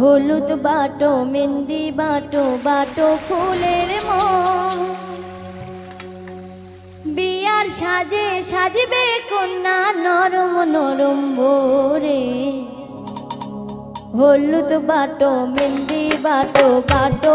হলুদ বাটো, মেহেন্দি বাটো বাটো ফুলের মো বিয়ার সাজে সাজবে কন্যা নরম নরম ভোরে। হলুদ বাটো, মেহেন্দি বাটো বাটো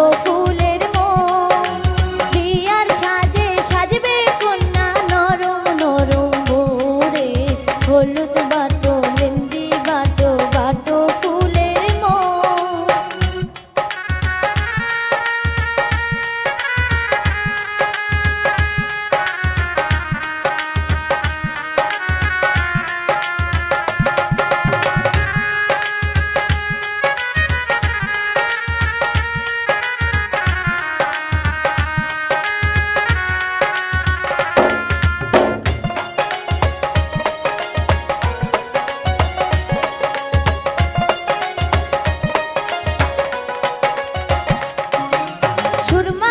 kurma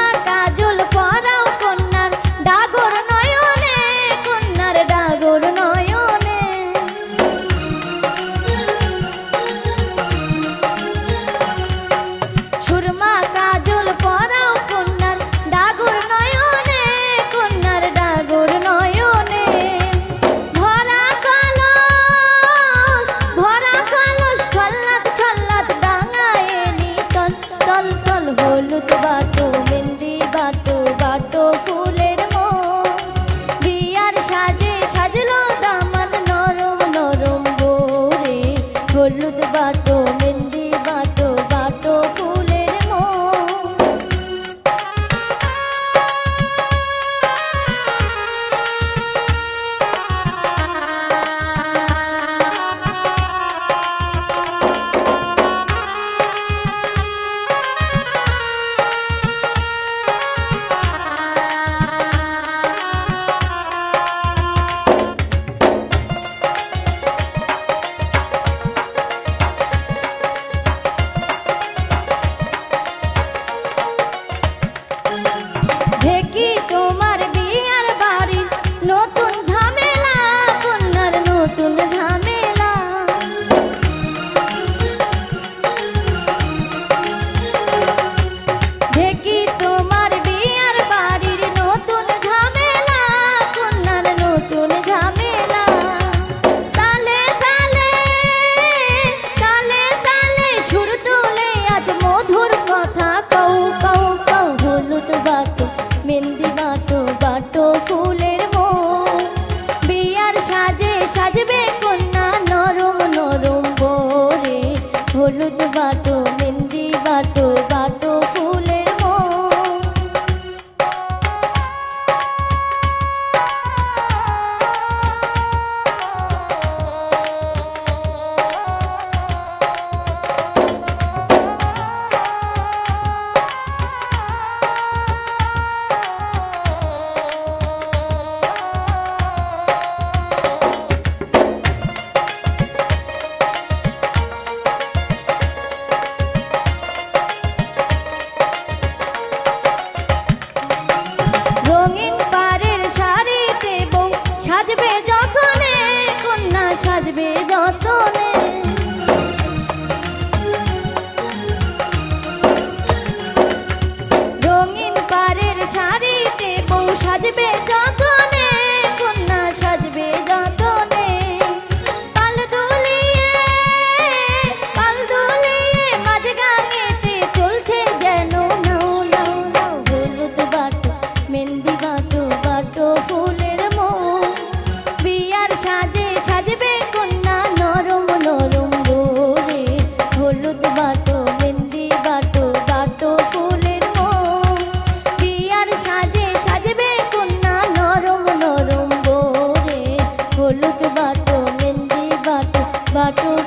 solo সাজবে যতনে রঙিন পারের শাড়িতে বউ সাজবে 把这。